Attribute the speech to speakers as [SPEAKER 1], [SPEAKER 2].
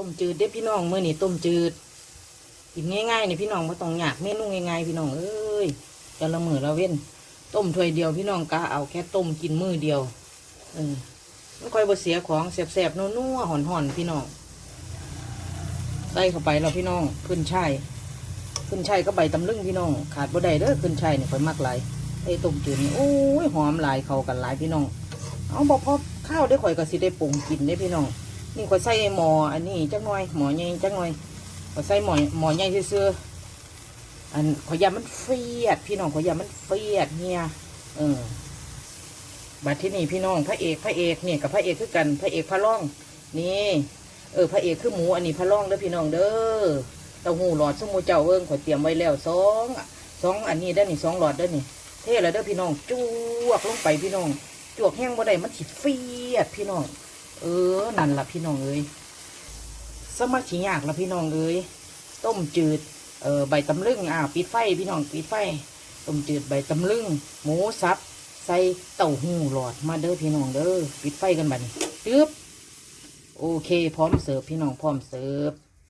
[SPEAKER 1] ต้มจืดเด้พี่น้องเมื้อนี้ต้มจืดกินง่ายๆเนี่ยพี่น้องบ่ต้องอยากเมนูง่ายๆพี่น้องเอ้ยแต่ละมือละเว้น ต้มถ้วยเดียวพี่น้องกะเอาแค่ต้มกินมือเดียวเออไม่ค่อยบ่เสียของแซ่บๆนัวๆห่อนๆพี่น้องใส่เข้าไปแล้วพี่น้องขึ้นช่ายขึ้นช่ายก็ใบตำลึงพี่น้องขาดบ่ได้เด้อขึ้นช่ายนี่ค่อยมักหลายไอ้ต้มจืดนี่โอ้ยหอมหลายเข้ากันหลายพี่น้องเอาบอกพอข้าวได้ข่อยก็สิได้ปรุงกินได้พี่น้อง นี่ข่อยใส่หมออันนี้จักหน่อยหมอใหญ่จักหน่อยข่อยใส่หมอหมอใหญ่ซื่อๆอันขอยามันเฟียด พี่น้องขอยามันเฟียดเนี่ยเออบัดที่นี่พี่น้องพระเอกพระเอกเนี่ยกับพระเอกคือกันพระเอกพระร่อง นี่ เออพระเอกคือหมูอันนี้พระร่องเด้อพี่น้องเด้อเต้าหู้หลอดสมูเจ้าเอิ้งขอยเตรียมไว้แล้วสองสองอันนี้ได้อนี่สองหลอดได้อนี่เท่แล้วเด้อพี่น้องจวกลงไปพี่น้องจวกแห้งบ่ได้มันสิเฟียดพี่น้อง เออ นั่นละพี่น้องเอ้ยสมัครสิยากละพี่น้องเอ้ยต้มจืด เออใบตำลึง อ่าปิดไฟ พี่น้องปิดไฟ ต้มจืดใบตำลึง หมูสับ ใส่เต้าหู้หลอด มาเด้อพี่น้องเด้อ ปิดไฟกันบัดนี้ตึ๊บ โอเค พร้อมเสิร์ฟพี่น้องพร้อมเสิร์ฟ